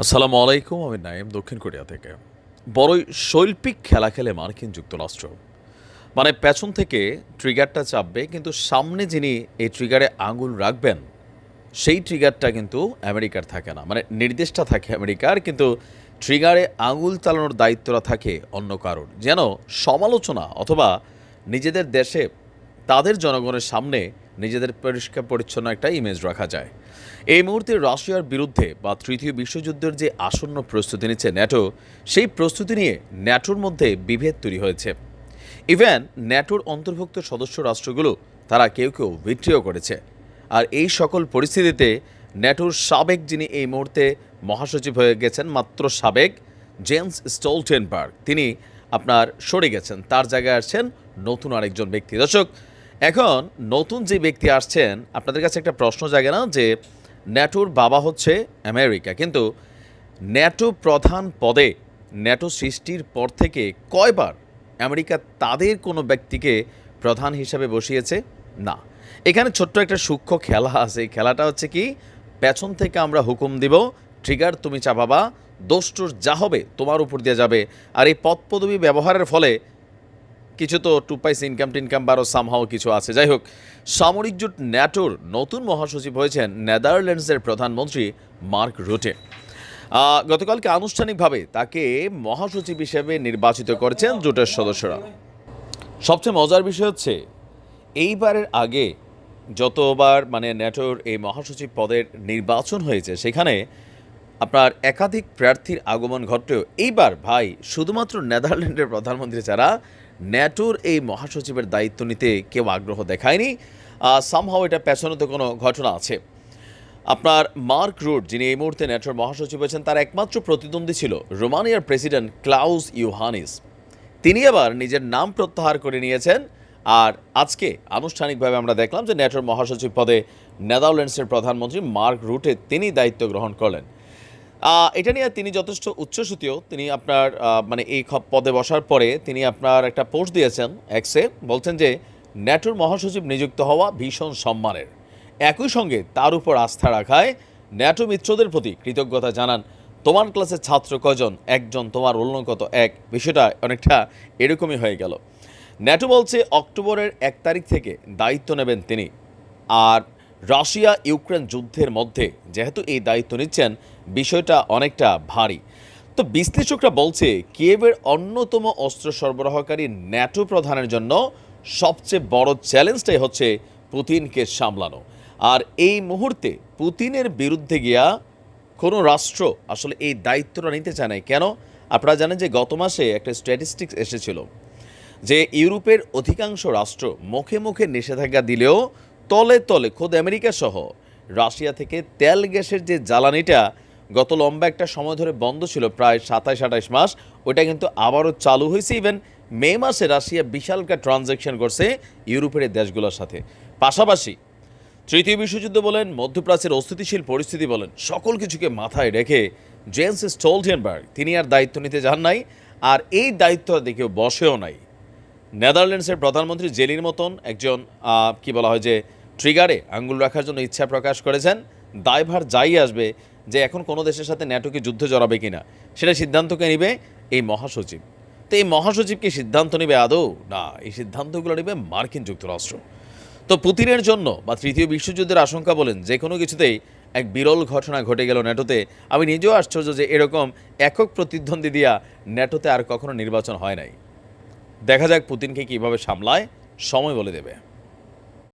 আসসালামু আলাইকুম, আমি নাইম দক্ষিণ কোরিয়া থেকে। বড়ই শৈল্পিক খেলা খেলে মার্কিন যুক্তরাষ্ট্র। মানে পেছন থেকে ট্রিগারটা চাপবে, কিন্তু সামনে যিনি এই ট্রিগারে আঙুল রাখবেন, সেই ট্রিগারটা কিন্তু আমেরিকার থাকে না। মানে নির্দেশটা থাকে আমেরিকার, কিন্তু ট্রিগারে আঙুল চালানোর দায়িত্বটা থাকে অন্য কারোর। যেন সমালোচনা অথবা নিজেদের দেশে তাদের জনগণের সামনে নিজেদের পরিষ্কার পরিচ্ছন্ন একটা ইমেজ রাখা যায়। এই মুহূর্তে রাশিয়ার বিরুদ্ধে বা তৃতীয় বিশ্বযুদ্ধের যে আসন্ন প্রস্তুতি নিচ্ছে ন্যাটো, সেই প্রস্তুতি নিয়ে ন্যাটোর মধ্যে বিভেদ তৈরি হয়েছে। ইভেন, ন্যাটোর অন্তর্ভুক্ত সদস্য রাষ্ট্রগুলো, তারা কেউ কেউ ভিত্রিও করেছে। আর এই সকল পরিস্থিতিতে ন্যাটোর সাবেক যিনি এই মুহূর্তে মহাসচিব হয়ে গেছেন, মাত্র সাবেক জেমস স্টোলটেনবার্গ, তিনি আপনার সরে গেছেন। তার জায়গায় আসছেন নতুন আরেকজন ব্যক্তি। দর্শক এখন নতুন যে ব্যক্তি আসছেন, আপনাদের কাছে একটা প্রশ্ন জাগে না যে ন্যাটোর বাবা হচ্ছে আমেরিকা, কিন্তু ন্যাটো প্রধান পদে ন্যাটো সৃষ্টির পর থেকে কয়বার আমেরিকা তাদের কোনো ব্যক্তিকে প্রধান হিসাবে বসিয়েছে? না। এখানে ছোট্ট একটা সূক্ষ্ম খেলা আছে। খেলাটা হচ্ছে কি, পেছন থেকে আমরা হুকুম দিব, ট্রিগার তুমি চাপাবা দোষ্টর যা হবে তোমার উপর দিয়ে যাবে। আর এই পদ ব্যবহারের ফলে কিছু তো টু পাইস ইনকাম টিনকাম বারো সামহাও কিছু আছে। যাই হোক সামরিক জোট ন্যাটোর নতুন মহাসচিব হয়েছেন নেদারল্যান্ডসের প্রধানমন্ত্রী মার্ক রুটে। গতকালকে আনুষ্ঠানিকভাবে তাকে মহাসচিব হিসেবে নির্বাচিত করেছেন জোটের সদস্যরা। সবচেয়ে মজার বিষয় হচ্ছে, এইবারের আগে যতবার মানে ন্যাটোর এই মহাসচিব পদের নির্বাচন হয়েছে, সেখানে আপনার একাধিক প্রার্থীর আগমন ঘটলেও এইবার ভাই, শুধুমাত্র নেদারল্যান্ডের প্রধানমন্ত্রী ছাড়া ন্যাটোর এই মহাসচিবের দায়িত্ব নিতে কেউ আগ্রহ দেখায়নি। সামহাও এটা পেছনে তো কোনো ঘটনা আছে। আপনার মার্ক রুট, যিনি এই মুহূর্তে ন্যাটোর মহাসচিব হয়েছেন, তার একমাত্র প্রতিদ্বন্দ্বী ছিল রোমানিয়ার প্রেসিডেন্ট ক্লাউস ইউহানিস। তিনি আবার নিজের নাম প্রত্যাহার করে নিয়েছেন। আর আজকে আনুষ্ঠানিকভাবে আমরা দেখলাম যে ন্যাটোর মহাসচিব পদে নেদারল্যান্ডসের প্রধানমন্ত্রী মার্ক রুটে তিনি দায়িত্ব গ্রহণ করলেন। এটা নিয়ে তিনি যথেষ্ট উচ্চসূতীয় তিনি আপনার মানে এই পদে বসার পরে তিনি আপনার একটা পোস্ট দিয়েছেন এক্সে বলছেন যে, ন্যাটোর মহাসচিব নিযুক্ত হওয়া ভীষণ সম্মানের। একই সঙ্গে তার উপর আস্থা রাখায় ন্যাটো মিত্রদের প্রতি কৃতজ্ঞতা জানান, তোমার ক্লাসের ছাত্র কজন একজন তোমার অন্য কত এক। বিষয়টা অনেকটা এরকমই হয়ে গেল। ন্যাটো বলছে, অক্টোবরের এক তারিখ থেকে দায়িত্ব নেবেন তিনি। আর রাশিয়া ইউক্রেন যুদ্ধের মধ্যে যেহেতু এই দায়িত্ব নিচ্ছেন, বিষয়টা অনেকটা ভারী। তো বিশ্লেষকরা বলছে, কিয়েভের অন্যতম অস্ত্র সরবরাহকারী ন্যাটো প্রধানের জন্য সবচেয়ে বড় চ্যালেঞ্জটাই হচ্ছে পুতিনকে সামলানো। আর এই মুহূর্তে পুতিনের বিরুদ্ধে গিয়া কোনো রাষ্ট্র আসলে এই দায়িত্বটা নিতে চায় নাই। কেন? আপনারা জানেন যে গত মাসে একটা স্ট্যাটিস্টিক্স এসেছিল যে ইউরোপের অধিকাংশ রাষ্ট্র মুখে মুখে নিষেধাজ্ঞা দিলেও তলে তলে খোদ আমেরিকা সহ রাশিয়া থেকে তেল গ্যাসের যে জ্বালানিটা গত লম্বা একটা সময় ধরে বন্ধ ছিল, প্রায় সাতাশ আঠাশ মাস, ওটা কিন্তু আবারও চালু হয়েছে। ইভেন মে মাসে রাশিয়া বিশালকা ট্রানজ্যাকশন করছে ইউরোপের দেশগুলোর সাথে। পাশাপাশি তৃতীয় বিশ্বযুদ্ধ বলেন, মধ্যপ্রাচ্যের অস্থিতিশীল পরিস্থিতি বলেন, সকল কিছুকে মাথায় রেখে জেন্স স্টোলটেনবার্গ, তিনি আর দায়িত্ব নিতে যান নাই, আর এই দায়িত্ব দেখেও বসেও নাই। নেদারল্যান্ডসের প্রধানমন্ত্রী জেলির মতন একজন কি বলা হয় যে ট্রিগারে আঙ্গুল রাখার জন্য ইচ্ছা প্রকাশ করেছেন। দায়ভার যাই আসবে যে এখন কোনো দেশের সাথে ন্যাটোকে যুদ্ধ জড়াবে কিনা, সেটা সিদ্ধান্তকে নিবে এই মহাসচিব। তো এই মহাসচিব কি সিদ্ধান্ত নেবে আদৌ? না, এই সিদ্ধান্তগুলো নেবে মার্কিন যুক্তরাষ্ট্র। তো পুতিনের জন্য বা তৃতীয় বিশ্বযুদ্ধের আশঙ্কা বলেন যে কোনো কিছুতেই এক বিরল ঘটনা ঘটে গেল ন্যাটোতে। আমি নিজেও আশ্চর্য যে এরকম একক প্রতিদ্বন্দ্বী দিয়া ন্যাটোতে আর কখনো নির্বাচন হয় নাই। দেখা যাক পুতিনকে কীভাবে সামলায়, সময় বলে দেবে।